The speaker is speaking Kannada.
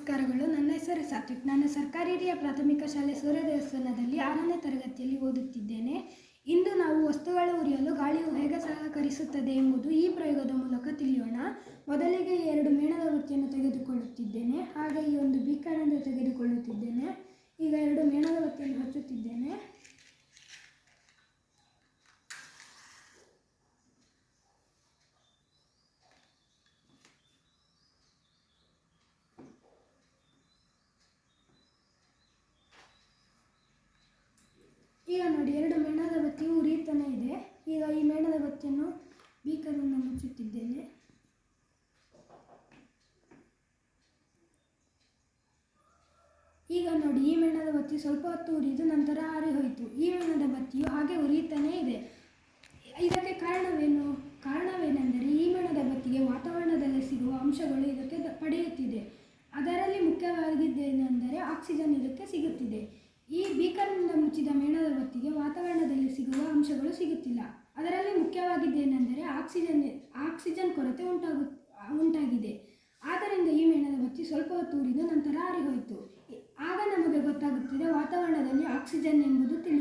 ನಮಸ್ಕಾರಗಳು ನನ್ನ ಹೆಸರು ಸಾತ್ವಿಕ್. ನಾನು ಸರ್ಕಾರಿ ಹಿರಿಯ ಪ್ರಾಥಮಿಕ ಶಾಲೆ ಸೂರ್ಯ ದೇವಸ್ಥಾನದಲ್ಲಿ ಆರನೇ ತರಗತಿಯಲ್ಲಿ ಓದುತ್ತಿದ್ದೇನೆ. ಇಂದು ನಾವು ವಸ್ತುಗಳು ಉರಿಯಲು ಗಾಳಿಯು ಹೇಗೆ ಸಹಕರಿಸುತ್ತದೆ ಎಂಬುದು ಈ ಪ್ರಯೋಗದ ಮೂಲಕ ತಿಳಿಯೋಣ. ಮೊದಲಿಗೆ ಎರಡು ಮೇಣದ ವೃತ್ತಿಯನ್ನು ತೆಗೆದುಕೊಳ್ಳುತ್ತಿದ್ದೇನೆ ಹಾಗೆ ಈ ಒಂದು ಬೀಕರನ್ನು ತೆಗೆದುಕೊಳ್ಳುತ್ತಿದ್ದೇನೆ ಈಗ ಎರಡು ಮೇಣದ ಬತ್ತಿಯನ್ನು ಹಚ್ಚುತ್ತಿದ್ದೇನೆ ಈಗ ನೋಡಿ, ಎರಡು ಮೇಣದ ಬತ್ತಿಯು ಉರಿಯುತ್ತಾನೆ ಇದೆ. ಈಗ ಈ ಮೇಣದ ಬತ್ತಿಯನ್ನು ಬೀಕರನ್ನು ಮುಚ್ಚುತ್ತಿದ್ದೇನೆ. ಈಗ ನೋಡಿ, ಈ ಮೇಣದ ಬತ್ತಿ ಸ್ವಲ್ಪ ಹೊತ್ತು ಉರಿದು ನಂತರ ಆರಿ ಹೋಯಿತು. ಈ ಮೇಣದ ಬತ್ತಿಯು ಹಾಗೆ ಉರಿಯುತ್ತಾನೇ ಇದೆ. ಇದಕ್ಕೆ ಕಾರಣವೇನು? ಕಾರಣವೇನೆಂದರೆ, ಈ ಮೇಣದ ಬತ್ತಿಗೆ ವಾತಾವರಣದಲ್ಲಿ ಸಿಗುವ ಅಂಶಗಳು ಇದಕ್ಕೆ ಪಡೆಯುತ್ತಿದೆ. ಅದರಲ್ಲಿ ಮುಖ್ಯವಾಗಿದ್ದೇನೆಂದರೆ ಆಕ್ಸಿಜನ್ ಇದಕ್ಕೆ ಸಿಗುತ್ತಿದೆ. ಬೀಕರ್ನಿಂದ ಮುಚ್ಚಿದ ಮೇಣದ ಬತ್ತಿಗೆ ವಾತಾವರಣದಲ್ಲಿ ಸಿಗುವ ಅಂಶಗಳು ಸಿಗುತ್ತಿಲ್ಲ. ಅದರಲ್ಲಿ ಮುಖ್ಯವಾಗಿದ್ದೇನೆಂದರೆ ಆಕ್ಸಿಜನ್ ಆಕ್ಸಿಜನ್ ಕೊರತೆ ಉಂಟಾಗು, ಉಂಟಾಗಿದೆ. ಆದ್ದರಿಂದ ಈ ಮೇಣದ ಬತ್ತಿ ಸ್ವಲ್ಪ ಹೊತ್ತು ಉರಿದು ನಂತರ ಆರಿಹೋಯಿತು. ಆಗ ನಮಗೆ ಗೊತ್ತಾಗುತ್ತಿದೆ ವಾತಾವರಣದಲ್ಲಿ ಆಕ್ಸಿಜನ್ ಎಂಬುದು ಧನ್ಯವಾದಗಳು